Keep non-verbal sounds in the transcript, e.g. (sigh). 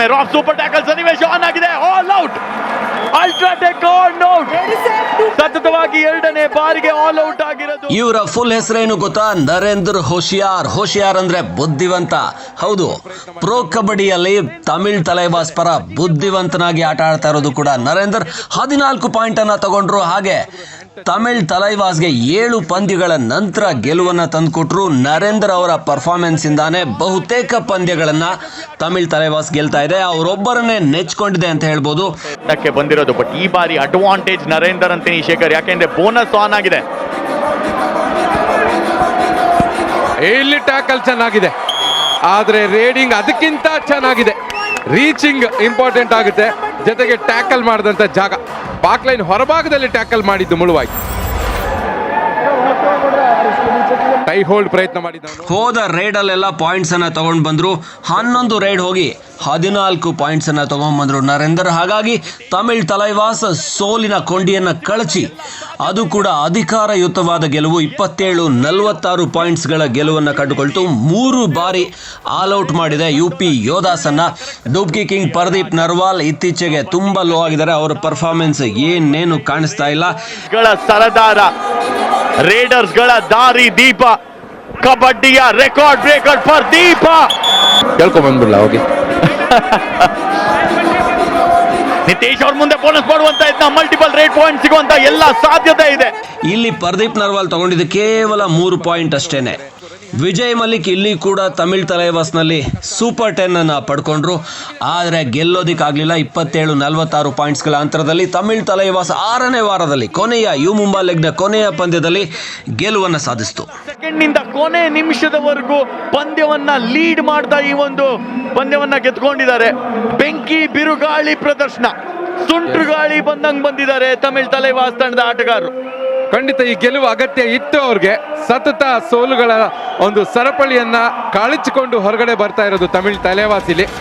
ಮತ್ತೊಮ್ಮೆ rock super tackle ಸನ್ನಿವೇಶ on ಆಗಿದೆ all out UltraTech all out ಸತತವಾಗಿ ಎರಡನೇ ಬಾರಿಗೆ ಆಲ್ ಔಟ್ ಆಗಿರೋದು. ಇವರ ಫುಲ್ ಹೆಸರೇನು ಗೊತ್ತಾ? ನರೇಂದ್ರ ಹೋಶಿಯಾರ್ ಹೋಶಿಯಾರ್ ಅಂದ್ರೆ ಬುದ್ಧಿವಂತ. ಹೌದು. ಪ್ರೋ ಕಬಡ್ಡಿಯಲ್ಲಿ ತಮಿಳ್ ತಲೆಬಾಸ್ ಪರ ಬುದ್ಧಿವಂತನಾಗಿ ಆಟ ಆಡ್ತಾ ಇರೋದು ಕೂಡ ನರೇಂದ್ರ. ಹದಿನಾಲ್ಕು ಪಾಯಿಂಟ್ ಅನ್ನ ತಗೊಂಡ್ರು. ಹಾಗೆ ತಮಿಳ್ ತಲೈವಾಸ್ಗೆ ಏಳು ಪಂದ್ಯಗಳ ನಂತರ ಗೆಲುವನ್ನ ತಂದುಕೊಟ್ರು ನರೇಂದ್ರ ಅವರ ಪರ್ಫಾರ್ಮೆನ್ಸ್ ಇಂದಾನೆ ಬಹುತೇಕ ಪಂದ್ಯಗಳನ್ನ ತಮಿಳ್ ತಲೈವಾಸ್ ಗೆಲ್ತಾ ಇದೆ. ಅವರೊಬ್ಬರನ್ನೇ ನೆಚ್ಕೊಂಡಿದೆ ಅಂತ ಹೇಳ್ಬೋದು. ಬಂದಿರೋದು ಬಟ್ ಈ ಬಾರಿ ಅಡ್ವಾಂಟೇಜ್ ನರೇಂದ್ರ ಅಂತೀನಿ ಶೇಖರ್ ಯಾಕೆಂದ್ರೆ ಬೋನಸ್ ಆನ್ ಆಗಿದೆ. ಇಲ್ಲಿ ಟ್ಯಾಕಲ್ ಚೆನ್ನಾಗಿದೆ. ಆದರೆ ರೇಡಿಂಗ್ ಅದಕ್ಕಿಂತ ಚೆನ್ನಾಗಿದೆ. ರೀಚಿಂಗ್ ಇಂಪಾರ್ಟೆಂಟ್ ಆಗುತ್ತೆ. ಜೊತೆಗೆ ಟ್ಯಾಕಲ್ ಮಾಡಿದಂತ ಜಾಗ. ಬಾಕ್ಲೈನ್ ಹೊರಭಾಗದಲ್ಲಿ ಟ್ಯಾಕಲ್ ಮಾಡಿದ್ದು ಮುಳುವಾಯ್ತು ಟೈ ಹೋಲ್ಡ್ ಪ್ರಯತ್ನ ಮಾಡಿದ ಹೋದ ರೈಡಲ್ಲೆಲ್ಲ ಪಾಯಿಂಟ್ಸ್ ಅನ್ನ ತಗೊಂಡ್ ಬಂದ್ರು. ಹನ್ನೊಂದು ರೈಡ್ ಹೋಗಿ ಹದಿನಾಲ್ಕು ಪಾಯಿಂಟ್ಸ್ ಅನ್ನ ತಗೊಂಡ್ ಬಂದ್ರು ನರೇಂದರ್. ಹಾಗಾಗಿ ತಮಿಳ್ ತಲೈವಾಸ್ ಸೋಲಿನ ಕೊಂಡಿಯನ್ನ ಕಳಚಿ ಅದು ಕೂಡ ಅಧಿಕಾರಯುತವಾದ ಗೆಲುವು. ಇಪ್ಪತ್ತೇಳು ನಲವತ್ತಾರು ಪಾಯಿಂಟ್ಸ್ಗಳ ಗೆಲುವನ್ನು ಕಂಡುಕೊಳ್ತು. ಮೂರು ಬಾರಿ ಆಲ್ ಔಟ್ ಮಾಡಿದೆ ಯು ಪಿ ಯೋಧಾಸನ್ನ ಡೂಬ್ಕಿ ಕಿಂಗ್ ಪರದೀಪ್ ನರ್ವಾಲ್ ಇತ್ತೀಚೆಗೆ ತುಂಬಾ ಲೋ ಆಗಿದ್ದಾರೆ. ಅವರ ಪರ್ಫಾರ್ಮೆನ್ಸ್ ಏನೇನು ಕಾಣಿಸ್ತಾ ಇಲ್ಲ. ರೇಡರ್ಸ್ಗಳ ದಾರಿ ದೀಪ ಕಬಡ್ಡಿಯ ರೆಕಾರ್ಡ್ ಬ್ರೇಕರ್ ಫಾರ್ ದೀಪ. ಕೇಳ್ಕೊಂಡ್ ಬಂದ್ಬಿಡ್ಲ ಹೋಗಿ (laughs) ನಿತೇಶ್ ಅವ್ರ ಮುಂದೆ ಬೋನಸ್ ಮಾಡುವಂತ ಇದ್ನ ಮಲ್ಟಿಪಲ್ ರೇಟ್ ಪಾಯಿಂಟ್ ಸಿಗುವಂತ ಎಲ್ಲ ಸಾಧ್ಯತೆ ಇದೆ. ಇಲ್ಲಿ ಪ್ರದೀಪ್ ನರ್ವಾಲ್ ತಗೊಂಡಿದ್ದು ಕೇವಲ ಮೂರು ಪಾಯಿಂಟ್ ಅಷ್ಟೇನೆ. ವಿಜಯ್ ಮಲ್ಲಿಕ್ ಇಲ್ಲಿ ಕೂಡ ತಮಿಳ್ ತಲೈವಾಸ್ನಲ್ಲಿ ಸೂಪರ್ ಟೆನ್ ಅನ್ನು ಪಡ್ಕೊಂಡ್ರು. ಆದರೆ ಗೆಲ್ಲೋದಿಕ್ಕಾಗಲಿಲ್ಲ. ಇಪ್ಪತ್ತೇಳು, ನಲವತ್ತಾರು ಪಾಯಿಂಟ್ಸ್ಗಳ ಅಂತರದಲ್ಲಿ ತಮಿಳ್ ತಲೈವಾಸ್ ಆರನೇ ವಾರದಲ್ಲಿ ಕೊನೆಯ ಯು ಮುಂಬಾ ಲೆಗ್ನ ಕೊನೆಯ ಪಂದ್ಯದಲ್ಲಿ ಗೆಲುವನ್ನು ಸಾಧಿಸಿತು. ಸೆಕೆಂಡ್ನಿಂದ ಕೊನೆ ನಿಮಿಷದವರೆಗೂ ಪಂದ್ಯವನ್ನ ಲೀಡ್ ಮಾಡ್ತಾ ಈ ಒಂದು ಪಂದ್ಯವನ್ನ ಗೆದ್ಕೊಂಡಿದ್ದಾರೆ ಬೆಂಕಿ, ಬಿರುಗಾಳಿ ಪ್ರದರ್ಶನ. ಸುಂಟ್ರು ಗಾಳಿ ಬಂದಂಗೆ ಬಂದಿದ್ದಾರೆ ತಮಿಳ್ ತಲೈವಾಸ್ ತಂಡದ ಆಟಗಾರರು. ಖಂಡಿತ ಈ ಗೆಲುವು ಅಗತ್ಯ ಇತ್ತು ಅವ್ರಿಗೆ. ಸತತ ಸೋಲುಗಳ ಒಂದು ಸರಪಳಿಯನ್ನ ಕಾಳಿಸಿಕೊಂಡು ಹೊರಗಡೆ ಬರ್ತಾ ಇರೋದು ತಮಿಳ್ ತಲೆವಾಸಿಲಿ.